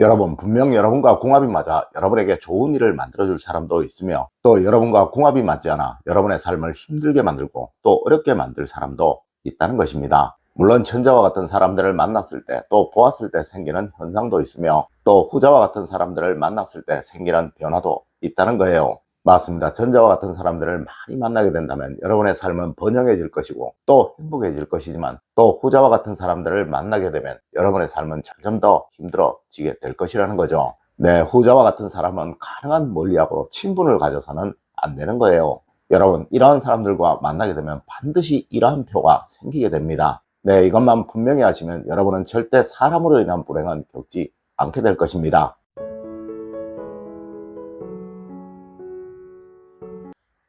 여러분 분명 여러분과 궁합이 맞아 여러분에게 좋은 일을 만들어줄 사람도 있으며 또 여러분과 궁합이 맞지 않아 여러분의 삶을 힘들게 만들고 또 어렵게 만들 사람도 있다는 것입니다. 물론 천자와 같은 사람들을 만났을 때 또 보았을 때 생기는 현상도 있으며 또 후자와 같은 사람들을 만났을 때 생기는 변화도 있다는 거예요. 맞습니다. 전자와 같은 사람들을 많이 만나게 된다면 여러분의 삶은 번영해질 것이고 또 행복해질 것이지만 또 후자와 같은 사람들을 만나게 되면 여러분의 삶은 점점 더 힘들어지게 될 것이라는 거죠. 네, 후자와 같은 사람은 가능한 멀리하고 친분을 가져서는 안 되는 거예요. 여러분, 이러한 사람들과 만나게 되면 반드시 이러한 표가 생기게 됩니다. 네, 이것만 분명히 하시면 여러분은 절대 사람으로 인한 불행은 겪지 않게 될 것입니다.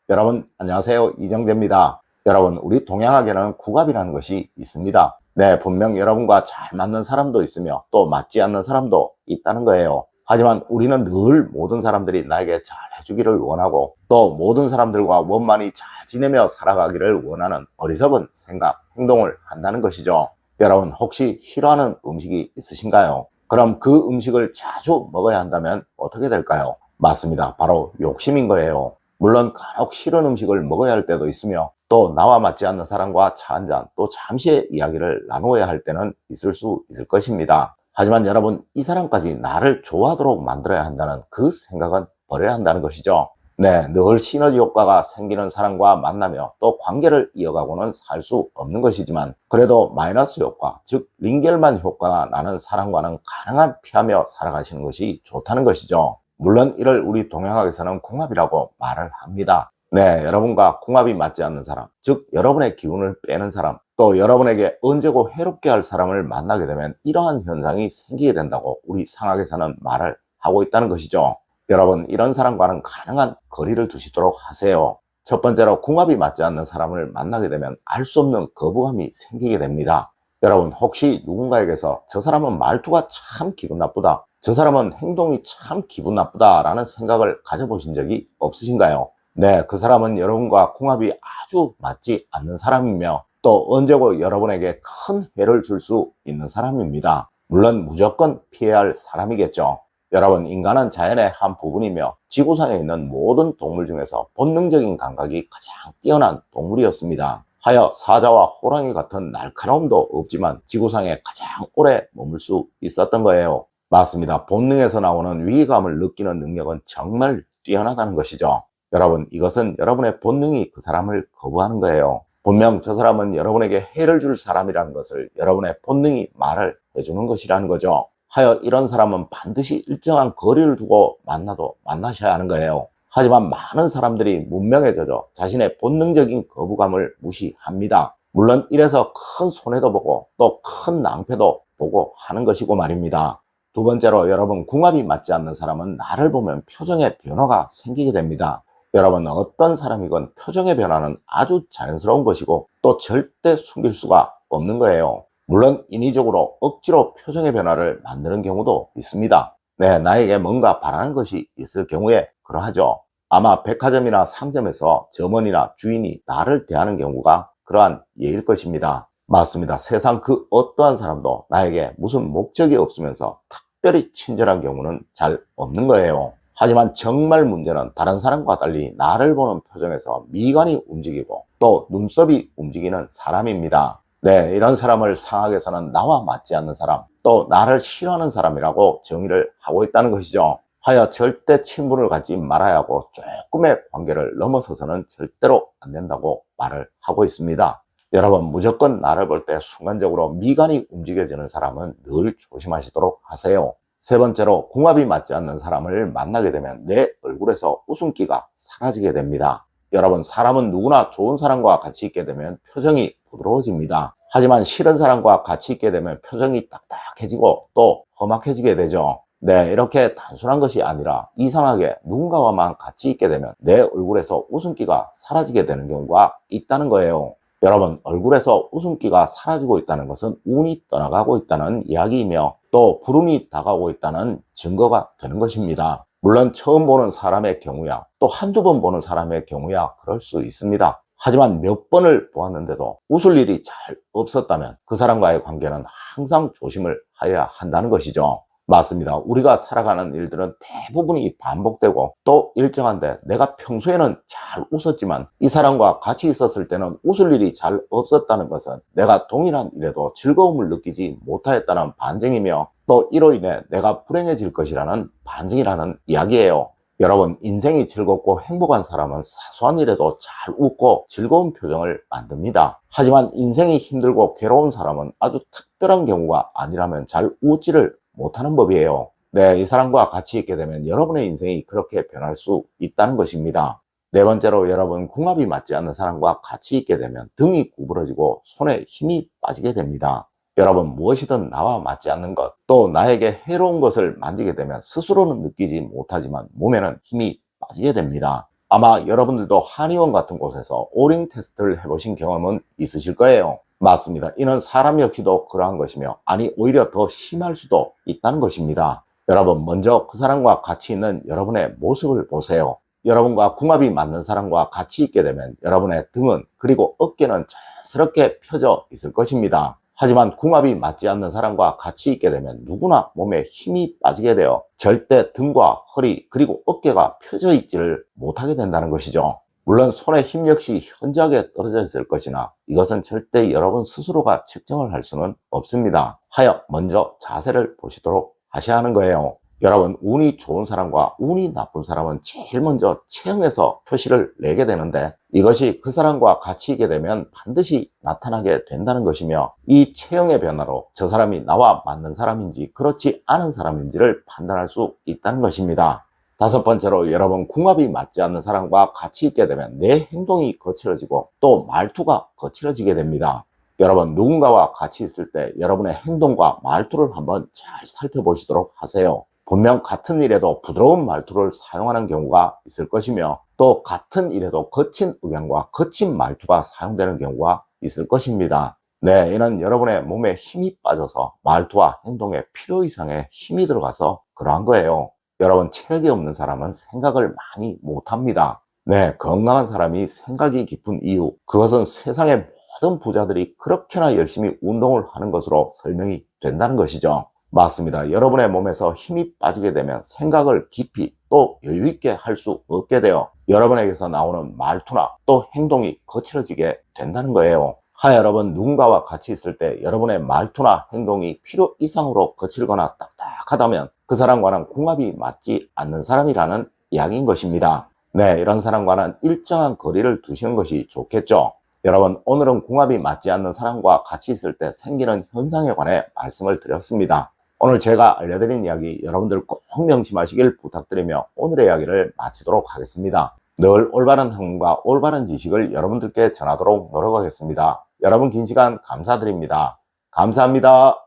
여러분 안녕하세요 이정재입니다 여러분 우리 동양학에는 국합이라는 것이 있습니다 네 분명 여러분과 잘 맞는 사람도 있으며 또 맞지 않는 사람도 있다는 거예요 하지만 우리는 늘 모든 사람들이 나에게 잘 해주기를 원하고 또 모든 사람들과 원만히 잘 지내며 살아가기를 원하는 어리석은 생각, 행동을 한다는 것이죠. 여러분 혹시 싫어하는 음식이 있으신가요? 그럼 그 음식을 자주 먹어야 한다면 어떻게 될까요? 맞습니다. 바로 욕심인 거예요. 물론 간혹 싫은 음식을 먹어야 할 때도 있으며 또 나와 맞지 않는 사람과 차 한잔 또 잠시의 이야기를 나누어야 할 때는 있을 수 있을 것입니다. 하지만 여러분 이 사람까지 나를 좋아하도록 만들어야 한다는 그 생각은 버려야 한다는 것이죠. 네, 늘 시너지 효과가 생기는 사람과 만나며 또 관계를 이어가고는 살 수 없는 것이지만 그래도 마이너스 효과, 즉 링겔만 효과가 나는 사람과는 가능한 피하며 살아가시는 것이 좋다는 것이죠. 물론 이를 우리 동양학에서는 궁합이라고 말을 합니다. 네, 여러분과 궁합이 맞지 않는 사람, 즉 여러분의 기운을 빼는 사람, 또 여러분에게 언제고 해롭게 할 사람을 만나게 되면 이러한 현상이 생기게 된다고 우리 상학에서는 말을 하고 있다는 것이죠. 여러분, 이런 사람과는 가능한 거리를 두시도록 하세요. 첫 번째로 궁합이 맞지 않는 사람을 만나게 되면 알 수 없는 거부감이 생기게 됩니다. 여러분, 혹시 누군가에게서 저 사람은 말투가 참 기분 나쁘다. 저 사람은 행동이 참 기분 나쁘다라는 생각을 가져보신 적이 없으신가요? 네, 그 사람은 여러분과 궁합이 아주 맞지 않는 사람이며 또 언제고 여러분에게 큰 해를 줄 수 있는 사람입니다. 물론 무조건 피해야 할 사람이겠죠. 여러분, 인간은 자연의 한 부분이며 지구상에 있는 모든 동물 중에서 본능적인 감각이 가장 뛰어난 동물이었습니다. 하여 사자와 호랑이 같은 날카로움도 없지만 지구상에 가장 오래 머물 수 있었던 거예요. 맞습니다. 본능에서 나오는 위기감을 느끼는 능력은 정말 뛰어나다는 것이죠. 여러분, 이것은 여러분의 본능이 그 사람을 거부하는 거예요. 분명 저 사람은 여러분에게 해를 줄 사람이라는 것을 여러분의 본능이 말을 해주는 것이라는 거죠. 하여 이런 사람은 반드시 일정한 거리를 두고 만나도 만나셔야 하는 거예요. 하지만 많은 사람들이 문명에 젖어 자신의 본능적인 거부감을 무시합니다. 물론 이래서 큰 손해도 보고 또 큰 낭패도 보고 하는 것이고 말입니다. 두 번째로 여러분 궁합이 맞지 않는 사람은 나를 보면 표정에 변화가 생기게 됩니다. 여러분 어떤 사람이건 표정의 변화는 아주 자연스러운 것이고 또 절대 숨길 수가 없는 거예요. 물론 인위적으로 억지로 표정의 변화를 만드는 경우도 있습니다. 네, 나에게 뭔가 바라는 것이 있을 경우에 그러하죠. 아마 백화점이나 상점에서 점원이나 주인이 나를 대하는 경우가 그러한 예일 것입니다. 맞습니다. 세상 그 어떠한 사람도 나에게 무슨 목적이 없으면서 특별히 친절한 경우는 잘 없는 거예요. 하지만 정말 문제는 다른 사람과 달리 나를 보는 표정에서 미간이 움직이고 또 눈썹이 움직이는 사람입니다. 네, 이런 사람을 상학에서는 나와 맞지 않는 사람, 또 나를 싫어하는 사람이라고 정의를 하고 있다는 것이죠. 하여 절대 친분을 갖지 말아야 하고 조금의 관계를 넘어서서는 절대로 안 된다고 말을 하고 있습니다. 여러분 무조건 나를 볼 때 순간적으로 미간이 움직여지는 사람은 늘 조심하시도록 하세요. 세 번째로 궁합이 맞지 않는 사람을 만나게 되면 내 얼굴에서 웃음기가 사라지게 됩니다. 여러분 사람은 누구나 좋은 사람과 같이 있게 되면 표정이 부드러워집니다. 하지만 싫은 사람과 같이 있게 되면 표정이 딱딱해지고 또 험악해지게 되죠. 네, 이렇게 단순한 것이 아니라 이상하게 누군가와만 같이 있게 되면 내 얼굴에서 웃음기가 사라지게 되는 경우가 있다는 거예요. 여러분, 얼굴에서 웃음기가 사라지고 있다는 것은 운이 떠나가고 있다는 이야기이며 또 불운이 다가오고 있다는 증거가 되는 것입니다. 물론 처음 보는 사람의 경우야 또 한두 번 보는 사람의 경우야 그럴 수 있습니다. 하지만 몇 번을 보았는데도 웃을 일이 잘 없었다면 그 사람과의 관계는 항상 조심을 해야 한다는 것이죠. 맞습니다. 우리가 살아가는 일들은 대부분이 반복되고 또 일정한데 내가 평소에는 잘 웃었지만 이 사람과 같이 있었을 때는 웃을 일이 잘 없었다는 것은 내가 동일한 일에도 즐거움을 느끼지 못하였다는 반증이며 또 이로 인해 내가 불행해질 것이라는 반증이라는 이야기예요. 여러분, 인생이 즐겁고 행복한 사람은 사소한 일에도 잘 웃고 즐거운 표정을 만듭니다. 하지만 인생이 힘들고 괴로운 사람은 아주 특별한 경우가 아니라면 잘 웃지를 못하는 법이에요. 네, 이 사람과 같이 있게 되면 여러분의 인생이 그렇게 변할 수 있다는 것입니다. 네 번째로 여러분 궁합이 맞지 않는 사람과 같이 있게 되면 등이 구부러지고 손에 힘이 빠지게 됩니다. 여러분 무엇이든 나와 맞지 않는 것, 또 나에게 해로운 것을 만지게 되면 스스로는 느끼지 못하지만 몸에는 힘이 빠지게 됩니다. 아마 여러분들도 한의원 같은 곳에서 오링 테스트를 해보신 경험은 있으실 거예요. 맞습니다. 이는 사람 역시도 그러한 것이며 아니 오히려 더 심할 수도 있다는 것입니다. 여러분 먼저 그 사람과 같이 있는 여러분의 모습을 보세요. 여러분과 궁합이 맞는 사람과 같이 있게 되면 여러분의 등은 그리고 어깨는 자연스럽게 펴져 있을 것입니다. 하지만 궁합이 맞지 않는 사람과 같이 있게 되면 누구나 몸에 힘이 빠지게 되어 절대 등과 허리 그리고 어깨가 펴져 있지를 못하게 된다는 것이죠. 물론 손의 힘 역시 현저하게 떨어져 있을 것이나 이것은 절대 여러분 스스로가 측정을 할 수는 없습니다. 하여 먼저 자세를 보시도록 하셔야 하는 거예요. 여러분 운이 좋은 사람과 운이 나쁜 사람은 제일 먼저 체형에서 표시를 내게 되는데 이것이 그 사람과 같이 있게 되면 반드시 나타나게 된다는 것이며 이 체형의 변화로 저 사람이 나와 맞는 사람인지 그렇지 않은 사람인지를 판단할 수 있다는 것입니다. 다섯 번째로 여러분 궁합이 맞지 않는 사람과 같이 있게 되면 내 행동이 거칠어지고 또 말투가 거칠어지게 됩니다. 여러분 누군가와 같이 있을 때 여러분의 행동과 말투를 한번 잘 살펴보시도록 하세요. 분명 같은 일에도 부드러운 말투를 사용하는 경우가 있을 것이며 또 같은 일에도 거친 의견과 거친 말투가 사용되는 경우가 있을 것입니다. 네, 이는 여러분의 몸에 힘이 빠져서 말투와 행동에 필요 이상의 힘이 들어가서 그러한 거예요. 여러분, 체력이 없는 사람은 생각을 많이 못합니다. 네, 건강한 사람이 생각이 깊은 이유, 그것은 세상의 모든 부자들이 그렇게나 열심히 운동을 하는 것으로 설명이 된다는 것이죠. 맞습니다. 여러분의 몸에서 힘이 빠지게 되면 생각을 깊이 또 여유있게 할 수 없게 되어 여러분에게서 나오는 말투나 또 행동이 거칠어지게 된다는 거예요. 하여 여러분 누군가와 같이 있을 때 여러분의 말투나 행동이 필요 이상으로 거칠거나 딱딱하다면 그 사람과는 궁합이 맞지 않는 사람이라는 이야기인 것입니다. 네, 이런 사람과는 일정한 거리를 두시는 것이 좋겠죠. 여러분, 오늘은 궁합이 맞지 않는 사람과 같이 있을 때 생기는 현상에 관해 말씀을 드렸습니다. 오늘 제가 알려드린 이야기 여러분들 꼭 명심하시길 부탁드리며 오늘의 이야기를 마치도록 하겠습니다. 늘 올바른 학문과 올바른 지식을 여러분들께 전하도록 노력하겠습니다. 여러분 긴 시간 감사드립니다. 감사합니다.